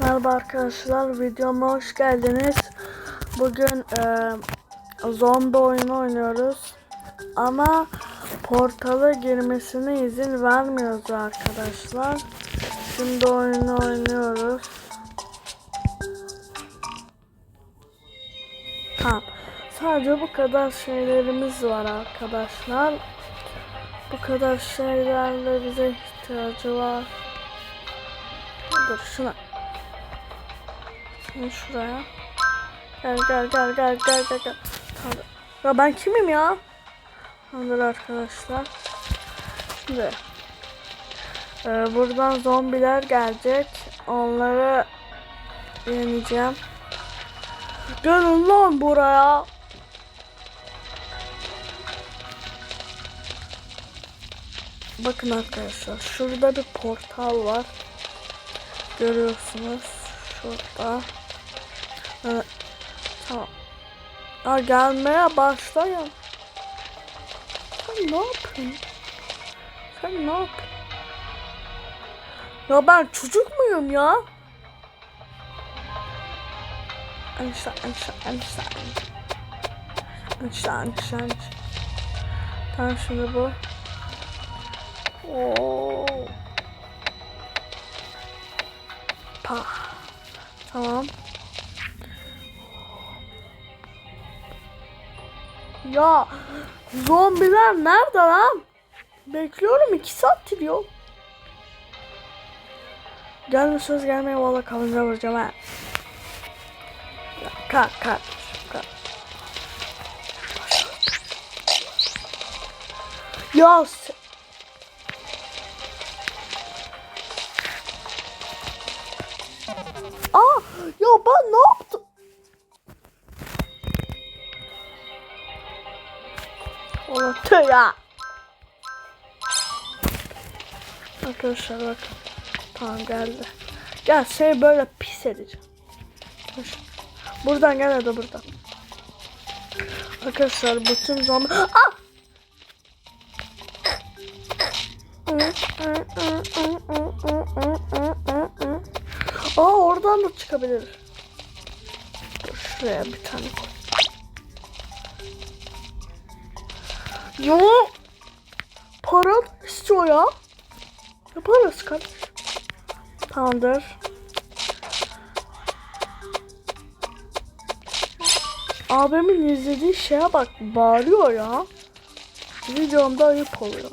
Merhaba arkadaşlar, videoma hoş geldiniz. Bugün e, zombi oyunu oynuyoruz. Ama portala girmesine izin vermiyoruz arkadaşlar. Şimdi oyunu oynuyoruz. Tamam. Sadece bu kadar şeylerimiz var arkadaşlar. Bu kadar şeylerle bize ihtiyacı var. Dur şuna. Şunu şuraya. Gel gel gel gel gel gel gel. Tamam. Ya ben kimim ya? Tamamdır arkadaşlar. Şimdi. e, buradan zombiler gelecek. Onları yeneceğim. Gelin lan buraya. Bakın arkadaşlar şurada bir portal var. Görüyorsunuz şurada. Evet. Tamam. Ha, gelmeye başlayın. Sen ne yapıyorsun? Sen ne yapıyorsun? Ya ben çocuk muyum ya? Anşa, anşa, anşa, anşa, anşa. Tamam şimdi bu. Oo. Pa. Tamam. Ya zombiler nerede lan? Bekliyorum iki saattir yok. Gelme söz gelmeye valla kalınca vuracağım ha. Kalk. kalk. Ya Aa ya ben ne yaptım? Tüh ya. Arkadaşlar bak. Tamam geldi. Gel seni böyle pis edeceğim. Buradan gel hadi buradan. Arkadaşlar bütün zaman... Ah! Aa oradan da çıkabilir. Şuraya bir tane koy. Yo! Para istiyor ya. Yaparız kardeşim. Tamamdır. Abimin izlediği şeye bak bağırıyor ya. Videomda ayıp oluyor.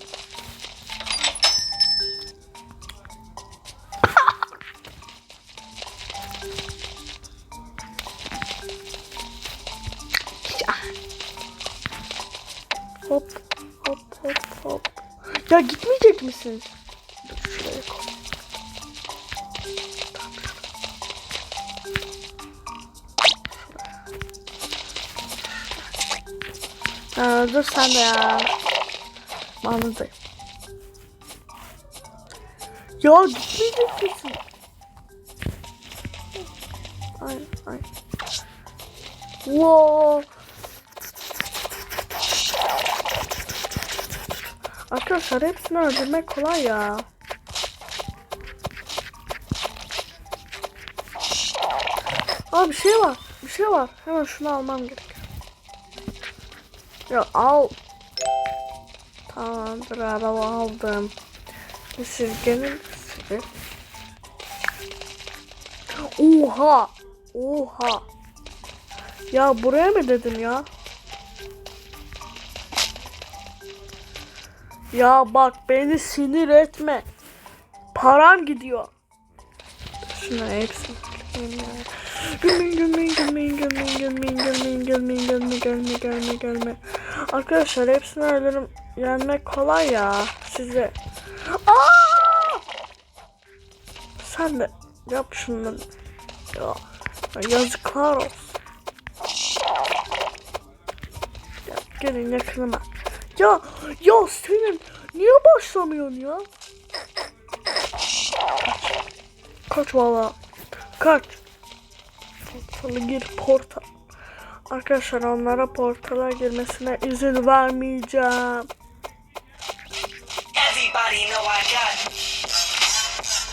Ya gitmeyecek misiniz? Aa, dur sen de ya. Anladım. Ya gitmeyecek misin? Ay ay. Wow. Arkadaşlar hepsini öldürmek kolay ya. Aa bir şey var. Bir şey var. Hemen şunu almam gerek. Ya al. Tamamdır araba aldım. Siz misiniz? Oha. Oha. Ya buraya mı dedim ya? Ya bak beni sinir etme. Param gidiyor. Şuna hepsini. Gülmeyin gülmeyin gülmeyin gülmeyin gülmeyin gülmeyin gülmeyin gülme gelme gelme gelme. Arkadaşlar hepsini ölürüm. Yenmek kolay ya. Size. Aa! Sen de yap şunları. Ya yazıklar olsun. Ya, gelin yakınıma. Ya ya senin niye başlamıyorsun ya? Kaç. Valla. Kaç. Portalı gir portal. Arkadaşlar onlara portala girmesine izin vermeyeceğim.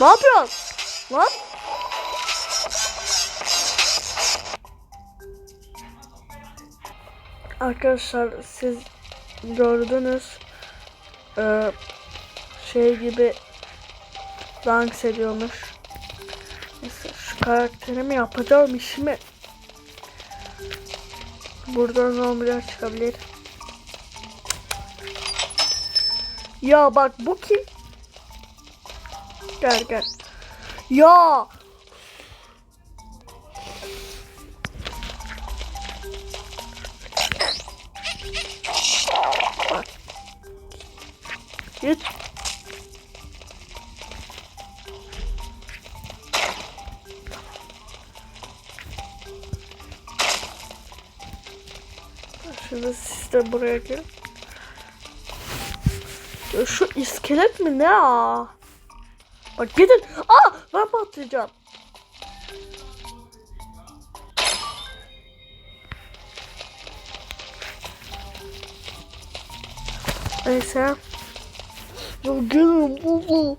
Ne yapıyorsun? Lan. Arkadaşlar siz gördünüz. Ee, şey gibi dans ediyormuş. Neyse şu karakterimi yapacağım işimi. Buradan zombiler çıkabilir. Ya bak bu kim? Gel gel. Ya. Git. Şimdi siz de buraya gelin. Ya Şu iskelet mi ne ya? Bak gidin. Aa ben patlayacağım. Neyse. Ya gelin bu bu.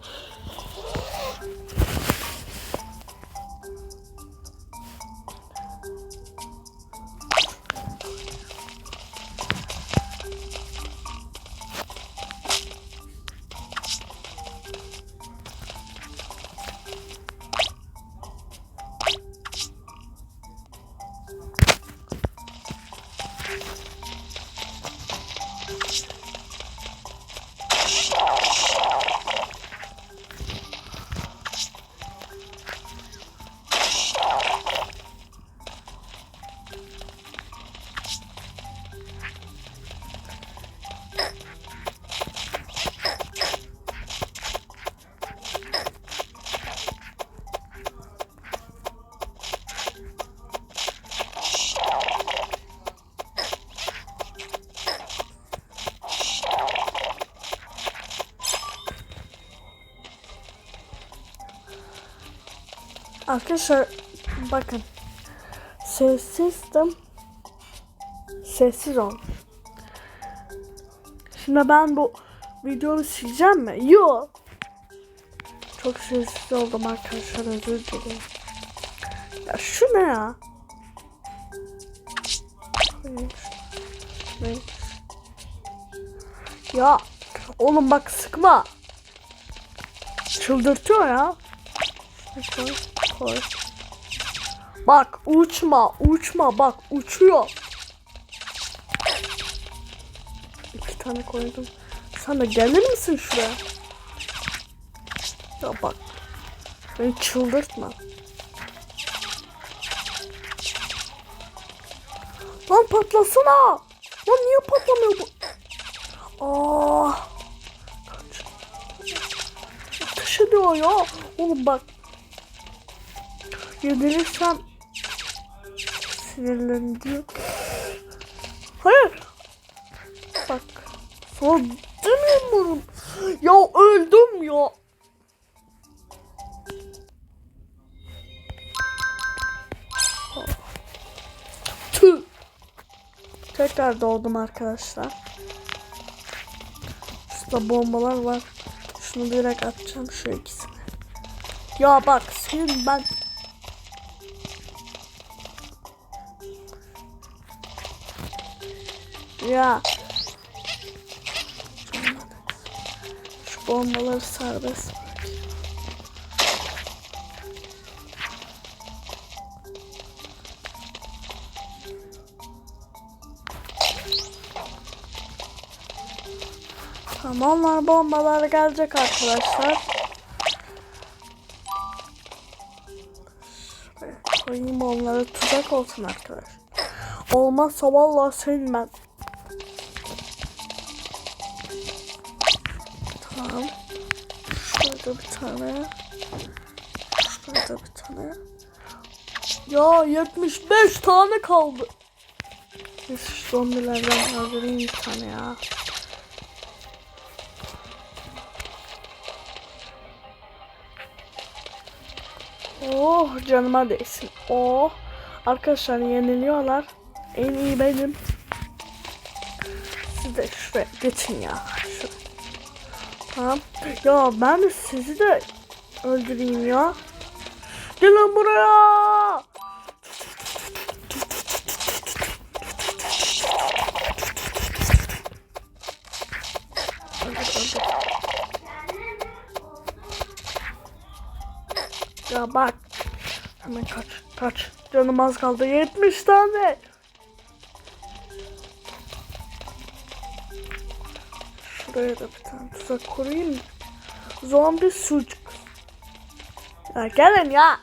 Arkadaşlar bakın. Sessizdim. Sessiz ol. Şimdi ben bu videoyu sileceğim mi? Yok. Çok sessiz oldum arkadaşlar özür dilerim. Ya şu ne ya? Ya oğlum bak sıkma. Çıldırtıyor ya. Şunu koy. Bak uçma uçma bak uçuyor. İki tane koydum. Sen de gelir misin şuraya? Ya bak. Beni çıldırtma. Lan patlasana. Lan niye patlamıyor bu? Aa. Kaç. Ateş ediyor ya. Oğlum bak. Yedirirsem sinirleniyor. Hayır. Bak. Sonra demiyorum. Ya öldüm ya. Tüh. Tekrar doğdum arkadaşlar. Şurada bombalar var. Şunu direkt atacağım şu ikisini. Ya bak senin ben Ya. Şu bombaları serbest. Tamamlar bombalar gelecek arkadaşlar. Şuraya koyayım onları tuzak olsun arkadaşlar. Olmazsa vallahi senin ben. Şurada bir tane. Şurada bir tane. Ya 75 tane kaldı. Neyse şu zombilerden öldüreyim bir tane ya. Oh canıma değsin. Oh. Arkadaşlar yeniliyorlar. En iyi benim. Siz de şuraya geçin ya. Şuraya. Tamam. Ya ben de sizi de öldüreyim ya. Gelin buraya. Ya bak. Hemen kaç. Kaç. Canım az kaldı. 70 tane. Şuraya da bir tane tuzak kurayım mı? Zombi sucuk. Ya gelin ya.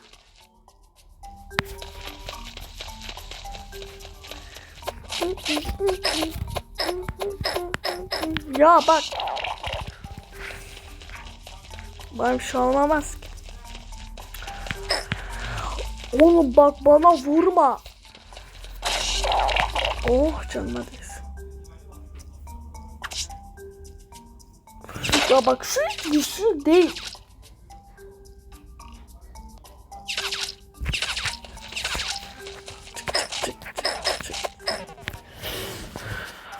Ya bak. Bana bir şey olmaz ki. Oğlum bak bana vurma. Oh canıma değsin. Ya bak şu güçlü değil.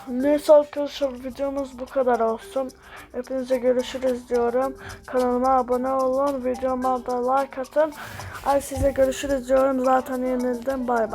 Neyse arkadaşlar videomuz bu kadar olsun. Hepinize görüşürüz diyorum. Kanalıma abone olun. Videoma da like atın. Ay size görüşürüz diyorum. Zaten yenildim. Bay bay.